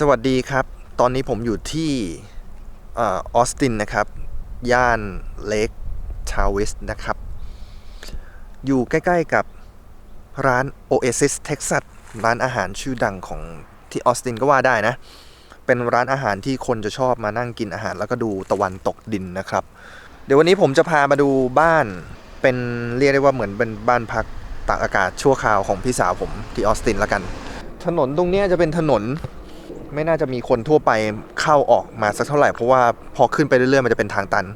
สวัสดีครับ ตอนนี้ผมอยู่ที่ออสตินนะครับ ย่านเลกชาวิสนะครับ อยู่ใกล้ๆกับร้าน Oasis Texas ร้านอาหารชื่อดังของที่ออสตินก็ว่าได้นะ เป็นร้านอาหารที่คนจะชอบมานั่งกินอาหารแล้วก็ดูตะวันตกดินนะครับ เดี๋ยววันนี้ผมจะพามาดูบ้านเป็นเรียกได้ว่าเหมือนเป็นบ้านพักตากอากาศชั่วคราวของพี่สาวผมที่ออสตินละกัน ถนนตรงนี้จะเป็นถนน ไม่น่าจะมีคนทั่วไปเข้าออกมาสักเท่าไหร่ เพราะว่าพอขึ้นไปเรื่อยๆมันจะเป็นทางตัน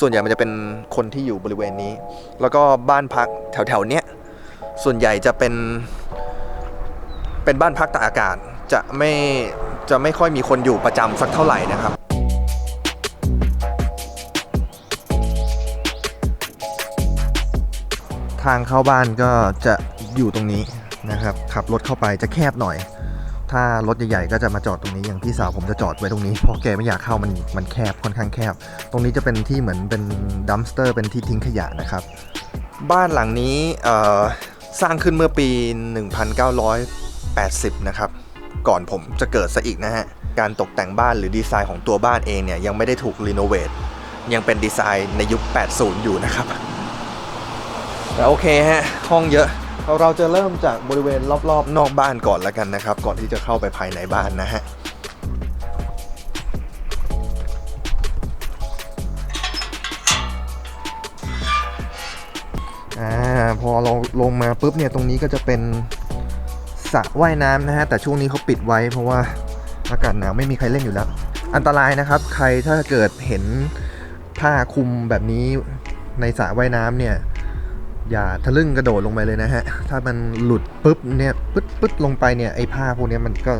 ส่วนใหญ่มันจะเป็นคนที่อยู่บริเวณนี้ แล้วก็บ้านพักแถวๆเนี้ยส่วนใหญ่จะเป็น เป็นบ้านพักตากอากาศจะไม่จะไม่ค่อยมีคนอยู่ประจำสักเท่าไหร่นะครับทางเข้าบ้านก็จะอยู่ตรงนี้นะครับ ขับรถเข้าไปจะแคบหน่อย ถ้ารถใหญ่ๆก็จะมาจอดตรงนี้อย่างพี่สาวผมจะจอดไว้ตรงนี้เพราะแกไม่อยากเข้ามันมันแคบค่อนข้างแคบ ตรงนี้จะเป็นที่เหมือนเป็นดัมสเตอร์เป็นที่ทิ้งขยะนะครับ บ้านหลังนี้สร้างขึ้นเมื่อปี 1980 นะครับ ก่อนผมจะเกิดซะอีกนะฮะ การตกแต่งบ้านหรือดีไซน์ของตัวบ้านเองเนี่ย ยังไม่ได้ถูกรีโนเวทยังเป็นดีไซน์ในยุค 80 อยู่นะครับแต่โอเคฮะ ห้องเยอะ เราจะเริ่มจากบริเวณรอบๆ นอกบ้านก่อนแล้วกันนะครับ ก่อนที่จะเข้าไปภายในบ้านนะฮะอ่าพอเราลงมาปุ๊บเนี่ยตรงนี้ก็จะเป็นสระว่ายน้ำนะฮะแต่ช่วงนี้เขาปิดไว้เพราะว่าอากาศหนาวไม่มีใครเล่นอยู่แล้ว อันตรายนะครับ ใครถ้าเกิดเห็นผ้าคลุมแบบนี้ในสระว่ายน้ำเนี่ย อย่าทะลึ่งกระโดดลงไปเลยนะฮะ ถ้ามันหลุดปุ๊บเนี่ยปึ๊ดปึ๊ดลงไปเนี่ยไอ้ผ้าพวกนี้มันก็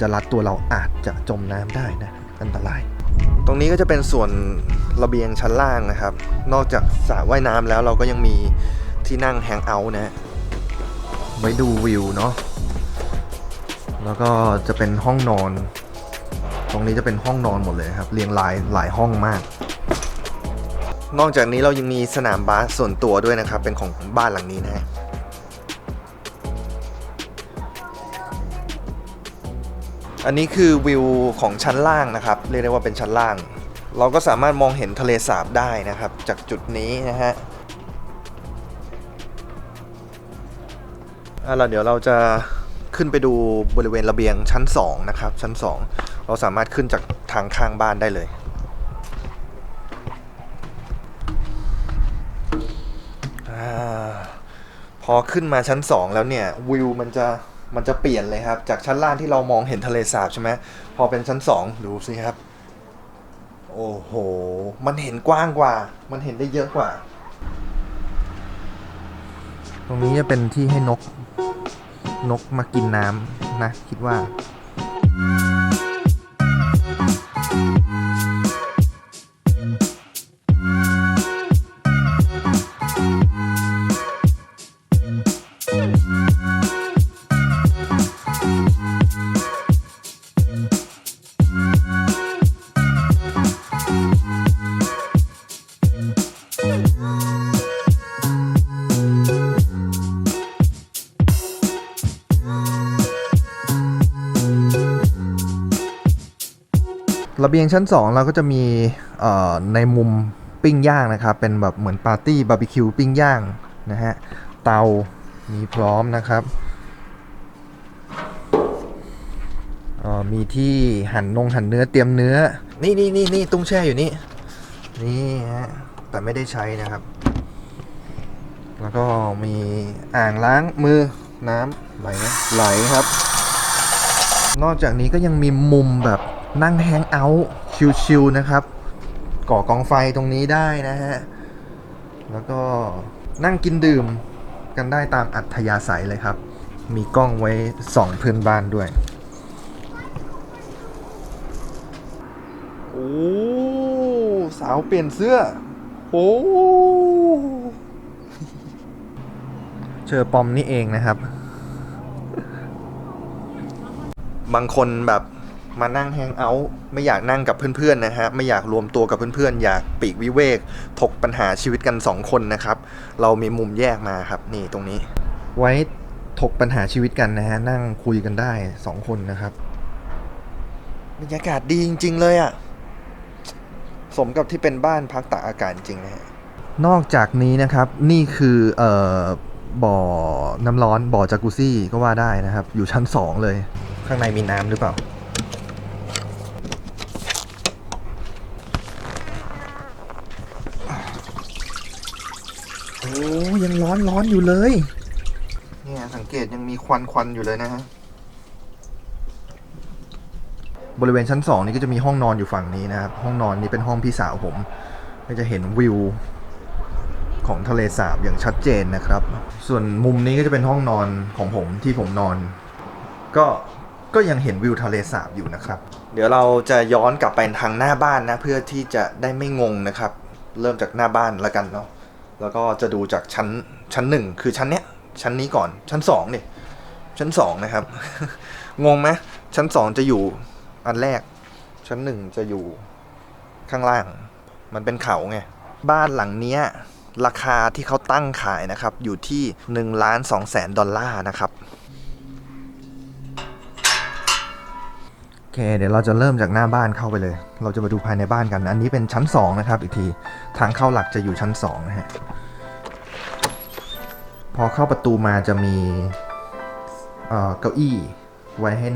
จะรัดตัวเราอาจจะจมน้ำได้นะอันตราย ตรงนี้ก็จะเป็นส่วนระเบียงชั้นล่างนะครับ นอกจากสระว่ายน้ำแล้วเราก็ยังมีที่นั่งแฮงเอาท์นะไว้ดูวิวเนาะแล้วก็จะเป็นห้องนอน ตรงนี้จะเป็นห้องนอนหมดเลยครับ เรียงรายหลายห้องมาก นอกจากนี้เรายังมีสนามบาสส่วนตัวด้วยนะครับ เป็นของบ้านหลังนี้นะฮะอันนี้คือวิวของชั้นล่างนะครับ เรียกได้ว่าเป็นชั้นล่าง เราก็สามารถมองเห็นทะเลสาบได้นะครับ จากจุดนี้นะฮะอะแล้วเดี๋ยวเราจะขึ้นไปดูบริเวณระเบียงชั้น2นะครับชั้น 2 เราสามารถขึ้นจากทางข้างบ้านได้เลย อาพ อขึ้นมาชั้น 2 แล้วเนี่ยวิวมันจะมันจะเปลี่ยนเลยครับ จากชั้นล่างที่เรามองเห็นทะเลสาบใช่ไหมพอเป็นชั้น 2 ดูสิครับ โอ้โห มันเห็นกว้างกว่า มันเห็นได้เยอะกว่า ตรงนี้จะเป็นที่ให้นกนกมากินน้ำนะ คิดว่า ระเบียงชั้น 2 เราก็จะมีในมุมปิ้งย่างนะครับ เป็นแบบเหมือนปาร์ตี้บาร์บีคิวปิ้งย่างนะฮะ เตามีพร้อมนะครับ มีที่หั่นนงหั่นเนื้อเตรียมเนื้อ นี่นี่นี่นี่ตุ้งแช่อยู่นี่ นี่ฮะ แต่ไม่ได้ใช้นะครับ แล้วก็มีอ่างล้างมือน้ำไหลไหลครับ นอกจากนี้ก็ยังมีมุมแบบ นั่งแฮงเอาท์ชิลๆนะครับ ก่อกองไฟตรงนี้ได้นะฮะ แล้วก็นั่งกินดื่มกันได้ตามอัธยาศัยเลยครับ มีกล้องไว้ส่องเพื่อนบ้านด้วย โอ้สาวเปลี่ยนเสื้อ โอ้เชอปอมนี่เองนะครับ บางคนแบบ มานั่งแฮงเอาท์ไม่อยากนั่งกับเพื่อนๆนะฮะไม่อยากรวมตัวกับเพื่อนๆ อยากปลีกวิเวก ถกปัญหาชีวิตกัน 2 คนนะครับ เรามีมุมแยกมาครับนี่ตรงนี้ ไว้ถกปัญหาชีวิตกันนะฮะนั่งคุยกันได้ 2 คนนะครับบรรยากาศดีจริง ๆ เลยอะ่ะสมกับที่เป็นบ้านพักตากอากาศจริงนะฮะนอกจากนี้นะครับนี่คือเอ่อบ่อน้ำร้อนบ่อจากุซี่ก็ว่าได้นะครับ อยู่ชั้นสองเลย ข้างในมีน้ำหรือเปล่า โอ้ยังร้อนร้อนอยู่เลย เนี่ยสังเกตยังมีควันควันอยู่เลยนะฮะ บริเวณชั้นสองนี่ก็จะมีห้องนอนอยู่ฝั่งนี้นะครับ ห้องนอนนี้เป็นห้องพี่สาวผม ก็จะเห็นวิวของทะเลสาบอย่างชัดเจนนะครับ ส่วนมุมนี้ก็จะเป็นห้องนอนของผมที่ผมนอน ก็ก็ยังเห็นวิวทะเลสาบอยู่นะครับ เดี๋ยวเราจะย้อนกลับไปทางหน้าบ้านนะ เพื่อที่จะได้ไม่งงนะครับ เริ่มจากหน้าบ้านแล้วกันเนาะ แล้วก็จะดูจากชั้นชั้นหนึ่งคือชั้นเนี้ยชั้นนี้ก่อนชั้นสองเนี่ยชั้นสองนะครับ งงไหมชั้นสองจะอยู่อันแรก ชั้นหนึ่งจะอยู่ข้างล่าง มันเป็นเขาไง บ้านหลังเนี้ยราคาที่เขาตั้งขายนะครับ อยู่ที่1ล้าน2แสนดอลลาร์นะครับ โอเค เดี๋ยวเราจะเริ่มจากหน้าบ้านเข้าไปเลย เราจะมาดูภายในบ้านกัน อันนี้เป็นชั้น 2 นะครับ อีกที ทางเข้าหลักจะอยู่ชั้น 2 นะฮะ พอเข้าประตูมาจะมีเก้าอี้ ไว้ให้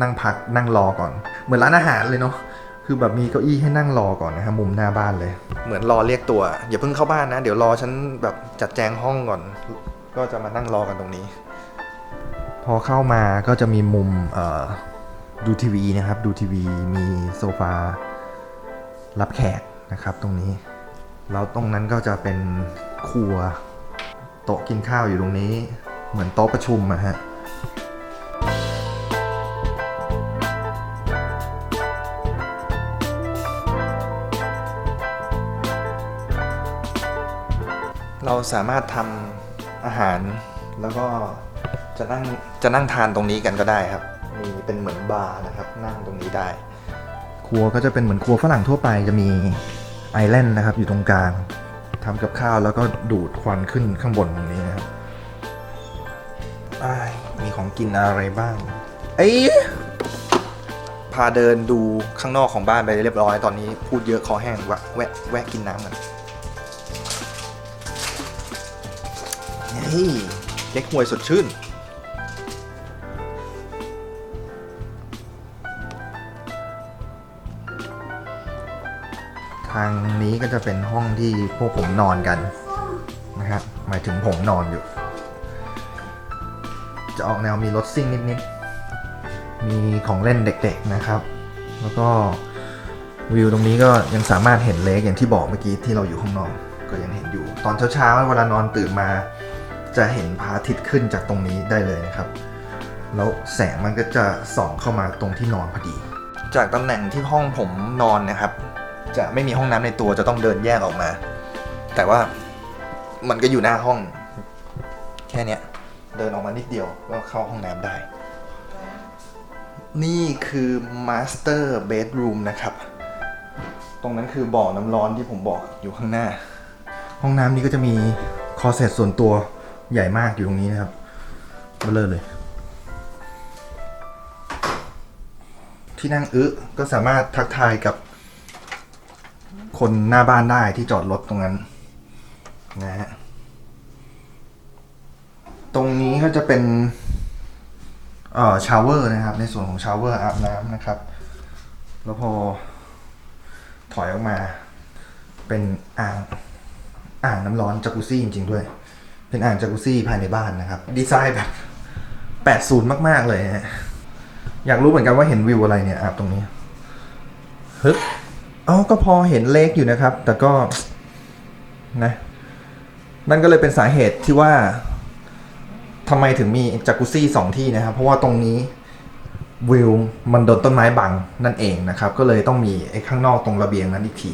นั่งพักนั่งรอก่อน เหมือนร้านอาหารเลยเนาะ คือแบบมีเก้าอี้ให้นั่งรอก่อนนะครับมุมหน้าบ้านเลย เหมือนรอเรียกตัว อย่าเพิ่งเข้าบ้านนะ เดี๋ยวรอฉันแบบจัดแจงห้องก่อน ก็จะมานั่งรอกันตรงนี้ พอเข้ามาก็จะมีมุมเอ่อ ดูทีวีนะครับ ดูทีวีมีโซฟารับแขกนะครับตรงนี้ แล้วตรงนั้นก็จะเป็นครัวโต๊ะกินข้าวอยู่ตรงนี้ เหมือนโต๊ะประชุมอะฮะเราสามารถทำอาหารแล้วก็จะนั่งจะนั่งทานตรงนี้กันก็ได้ครับ มีเป็นเหมือนบาร์นะครับ นั่งตรงนี้ได้ ครัวก็จะเป็นเหมือนครัวฝรั่งทั่วไปจะมีไอแลนด์นะครับ อยู่ตรงกลางทำกับข้าวแล้วก็ดูดควันขึ้นข้างบนตรงนี้นะครับมีของกินอะไรบ้างเอ้พาเดินดูข้างนอกของบ้านไปเรียบร้อย ตอนนี้พูดเยอะคอแห้งแวะแวะแวะกินน้ำกันนี่เก๊กฮวยสดชื่น ทางนี้ก็จะเป็นห้องที่พวกผมนอนกันนะครับหมายถึงผมนอนอยู่ จะออกแนวมีรถซิ่งนิดๆ มีของเล่นเด็กๆนะครับ แล้วก็วิวตรงนี้ก็ยังสามารถเห็นเลกอย่างที่บอกเมื่อกี้ที่เราอยู่ข้างนอกก็ยังเห็นอยู่ ตอนเช้าๆเวลานอนตื่นมา จะเห็นพระอาทิตย์ขึ้นจากตรงนี้ได้เลยนะครับ แล้วแสงมันก็จะส่องเข้ามาตรงที่นอนพอดี จากตำแหน่งที่ห้องผมนอนนะครับ จะไม่มีห้องน้ำในตัวจะต้องเดินแยกออกมา แต่ว่ามันก็อยู่หน้าห้อง แค่เนี้ย เดินออกมานิดเดียวก็เข้าห้องน้ำได้ นี่คือ Master Bedroom นะครับ ตรงนั้นคือบ่อน้ำร้อนที่ผมบอกอยู่ข้างหน้า ห้องน้ำนี้ก็จะมีคอเซ็ตส่วนตัวใหญ่มากอยู่ตรงนี้นะครับเบลอเลย ที่นั่งอึก็สามารถทักทายกับ คนหน้าบ้านได้ที่จอดรถตรงนั้นนะฮะตรงนี้ก็จะเป็นเอ่อชาวเวอร์นะครับ ในส่วนของชาวเวอร์อาบน้ำนะครับ แล้วพอถอยออกมา เป็นอ่างอ่างน้ำร้อนจากุซี่จริง ๆ ด้วย เป็นอ่างจากุซี่ภายในบ้านนะครับ ดีไซน์แบบ80มาก ๆ เลยฮะอยากรู้เหมือนกันว่าเห็นวิวอะไรเนี่ยอาบตรงนี้ฮึบ อ๋อก็พอเห็นเลกอยู่นะครับ แต่ก็นะ นั่นก็เลยเป็นสาเหตุที่ว่าทำไมถึงมีจากุซี่สองที่นะครับ เพราะว่าตรงนี้วิวมันโดนต้นไม้บังนั่นเองนะครับ ก็เลยต้องมีไอ้ข้างนอกตรงระเบียงนั้นอีกที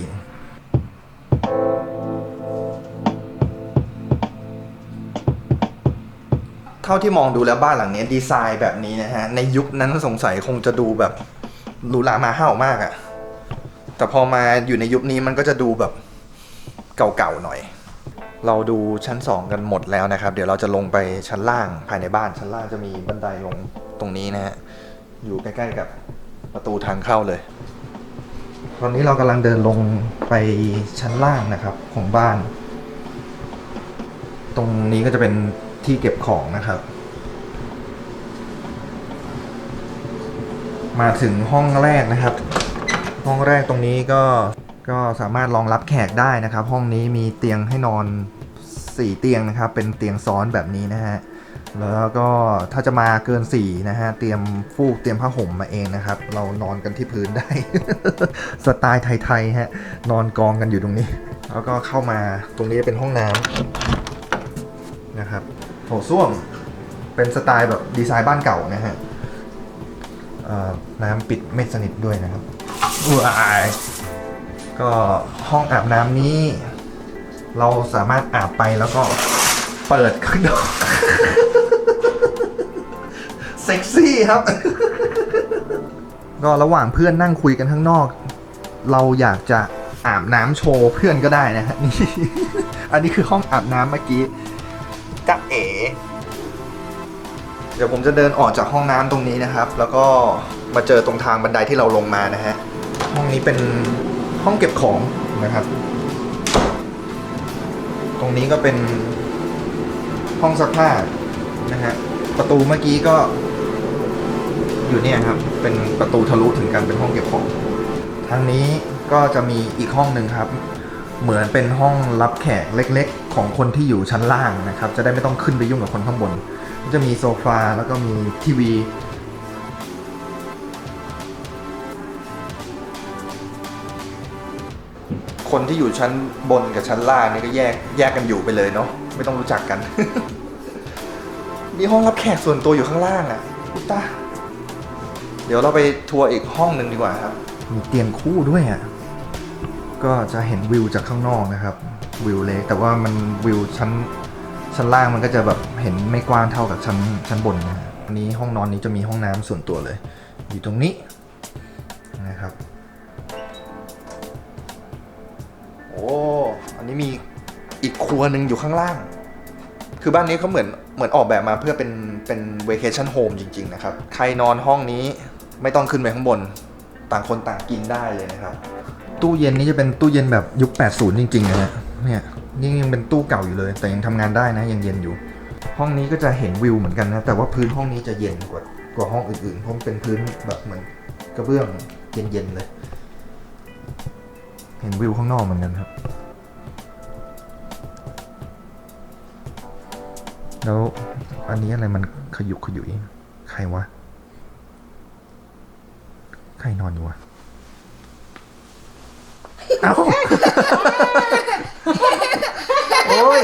เท่าที่มองดูแล้วบ้านหลังนี้ดีไซน์แบบนี้นะฮะ ในยุคนั้นสงสัยคงจะดูแบบหรูหรามาห้าวมากอะ แต่พอมาอยู่ในยุคนี้มันก็จะดูแบบเก่าๆหน่อย เราดูชั้น 2 กันหมดแล้วนะครับ เดี๋ยวเราจะลงไปชั้นล่างภายในบ้านชั้นล่างจะมีบันไดลงตรงนี้นะฮะอยู่ใกล้ๆกับประตูทางเข้าเลย ตอนนี้เรากำลังเดินลงไปชั้นล่างนะครับของบ้าน ตรงนี้ก็จะเป็นที่เก็บของนะครับ มาถึงห้องแรกนะครับ ห้องแรกตรงนี้ก็ก็สามารถรองรับแขกได้นะครับ ห้องนี้มีเตียงให้นอน 4 เตียงนะครับ เป็นเตียงซ้อนแบบนี้นะฮะแล้วก็ถ้าจะมาเกิน4นะฮะเตรียมฟูกเตรียมผ้าห่มมาเองนะครับ เรานอนกันที่พื้นได้ สไตล์ไทยๆฮะนอนกองกันอยู่ตรงนี้ แล้วก็เข้ามาตรงนี้เป็นห้องน้ำนะครับโถส้วมเป็นสไตล์แบบดีไซน์บ้านเก่านะฮะอ่อน้ำปิดไม่สนิทด้วยนะครับ อุ้ยก็ห้องอาบน้ำนี้ เราสามารถอาบไปแล้วก็เปิดข้างนอกเซ็กซี่ครับ ก็ระหว่างเพื่อนนั่งคุยกันข้างนอก เราอยากจะอาบน้ำโชว์เพื่อนก็ได้นะฮะนี่อันนี้คือห้องอาบน้ำเมื่อกี้จ๊ะเอ๋เดี๋ยวผมจะเดินออกจากห้องน้ำตรงนี้นะครับ แล้วก็มาเจอตรงทางบันไดที่เราลงมานะฮะ ห้องนี้เป็นห้องเก็บของนะครับ ตรงนี้ก็เป็นห้องซักผ้านะฮะประตูเมื่อกี้ก็อยู่เนี่ยครับ เป็นประตูทะลุถึงกันเป็นห้องเก็บของ ทางนี้ก็จะมีอีกห้องหนึ่งครับ เหมือนเป็นห้องรับแขกเล็กๆ ของคนที่อยู่ชั้นล่างนะครับ จะได้ไม่ต้องขึ้นไปยุ่งกับคนข้างบน จะมีโซฟาแล้วก็มีทีวี คนที่อยู่ชั้นบนกับชั้นล่างนี่ก็แยกแยกกันอยู่ไปเลยเนาะไม่ต้องรู้จักกัน มีห้องรับแขกส่วนตัวอยู่ข้างล่างอะอุตาเดี๋ยวเราไปทัวร์อีกห้องหนึ่งดีกว่าครับ มีเตียงคู่ด้วยอะก็จะเห็นวิวจากข้างนอกนะครับ วิวเล็กแต่ว่ามันวิวชั้นชั้นล่างมันก็จะแบบเห็นไม่กว้างเท่ากับชั้นชั้นบนนะฮะอันนี้ห้องนอนนี้จะมีห้องน้ำส่วนตัวเลย อยู่ตรงนี้นะครับ อันนี้มีอีกครัวหนึ่งอยู่ข้างล่าง คือบ้านนี้เขาเหมือนเหมือนออกแบบมาเพื่อเป็นเป็น vacation home จริง ๆ นะครับ ใครนอนห้องนี้ไม่ต้องขึ้นไปข้างบน ต่างคนต่างกินได้เลยนะครับ ตู้เย็นนี้จะเป็นตู้เย็นแบบยุค 80 จริงๆนะฮะเนี่ยนี่ยังเป็นตู้เก่าอยู่เลย แต่ยังทำงานได้นะยังเย็นอยู่ ห้องนี้ก็จะเห็นวิวเหมือนกันนะ แต่ว่าพื้นห้องนี้จะเย็นกว่ากว่าห้องอื่นๆเพราะเป็นพื้นแบบเหมือนกระเบื้องเย็นๆเลย เห็นวิวข้างนอกเหมือนกันครับ แล้วอันนี้อะไรมันขยุกขยุยใครวะ ใครนอนอยู่วะ เอ้า โอ้ย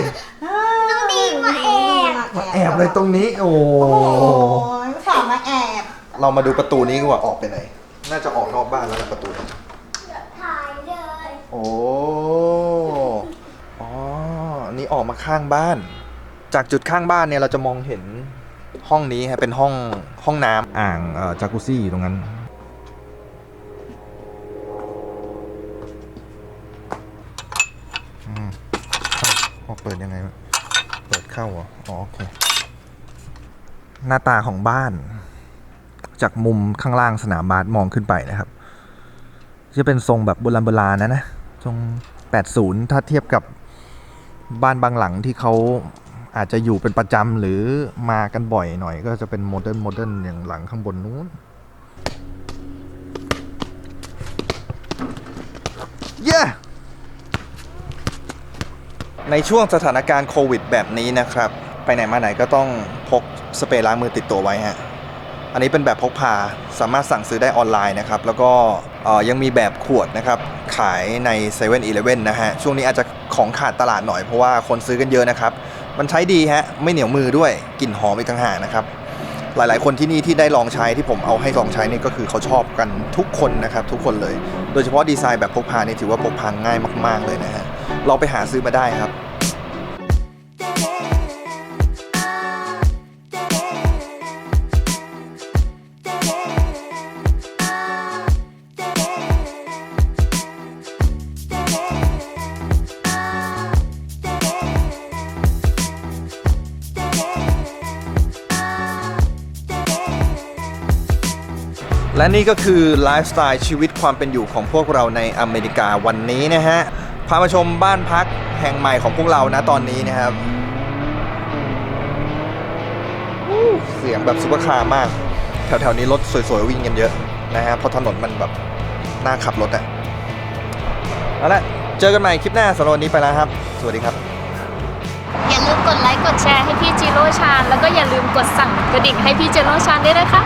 ดีมาแอบ มาแอบเลยตรงนี้ โอ้โอ้ยฝากมาแอบ เรามาดูประตูนี้ดีกว่าออกไปไหน น่าจะออกนอกบ้านแล้วนะประตูนี้ถ่ายเลย โอ้อ๋อนี่ออกมาข้างบ้าน จากจุดข้างบ้านเนี่ยเราจะมองเห็นห้องนี้ฮะเป็นห้องห้องน้ำอ่างเอ่อจากุซี่อยู่ตรงนั้น อืมอ้าเปิดยังไงวะเปิดเข้าเหรออ๋อโอเค หน้าตาของบ้าน จากมุมข้างล่างสนามบาสมองขึ้นไปนะครับ จะเป็นทรงแบบโบราณโบราณนะนะ ทรง80 ถ้าเทียบกับบ้านบางหลังที่เขาอาจจะอยู่เป็นประจำหรือมากันบ่อยหน่อย ก็จะเป็นโมเดิร์นโมเดิร์นอย่างหลังข้างบนนู้น เย้ในช่วงสถานการณ์โควิดแบบนี้นะครับ ไปไหนมาไหนก็ต้องพกสเปรย์ล้างมือติดตัวไว้ฮะ อันนี้เป็นแบบพกพา สามารถสั่งซื้อได้ออนไลน์นะครับ แล้วก็ออยังมีแบบขวดนะครับ ขายใน7 e เ e ่ e อนะฮะ ช่วงนี้อาจจะของขาดตลาดหน่อยเพราะว่าคนซื้อกันเยอะนะครับ มันใช้ดีฮะ ไม่เหนียวมือด้วย กลิ่นหอมอีกต่างหากนะครับ หลายๆ คนที่นี่ที่ได้ลองใช้ที่ผมเอาให้ลองใช้นี่ก็คือเขาชอบกันทุกคนนะครับ ทุกคนเลย โดยเฉพาะดีไซน์แบบพกพานี่ถือว่าพกพาง่ายมาก ๆเลยนะฮะ เราไปหาซื้อมาได้ครับ นี่ก็คือไลฟ์สไตล์ชีวิตความเป็นอยู่ของพวกเราในอเมริกาวันนี้นะฮะ พามาชมบ้านพักแห่งใหม่ของพวกเรานะตอนนี้นะครับ เสียงแบบซุปเปอร์คาร์มาก แถวๆนี้รถสวยๆ วิ่งกันเยอะนะฮะเพราะถนนมันแบบน่าขับรถอะเอาละเจอกันใหม่คลิปหน้าสำหรับวันนี้ไปแล้วครับ สวัสดีครับ อย่าลืมกดไลค์กดแชร์ให้พี่จิโร่ชาญแล้วก็อย่าลืมกดสั่งกระดิ่งให้พี่จิโร่ชาญด้วยนะคะ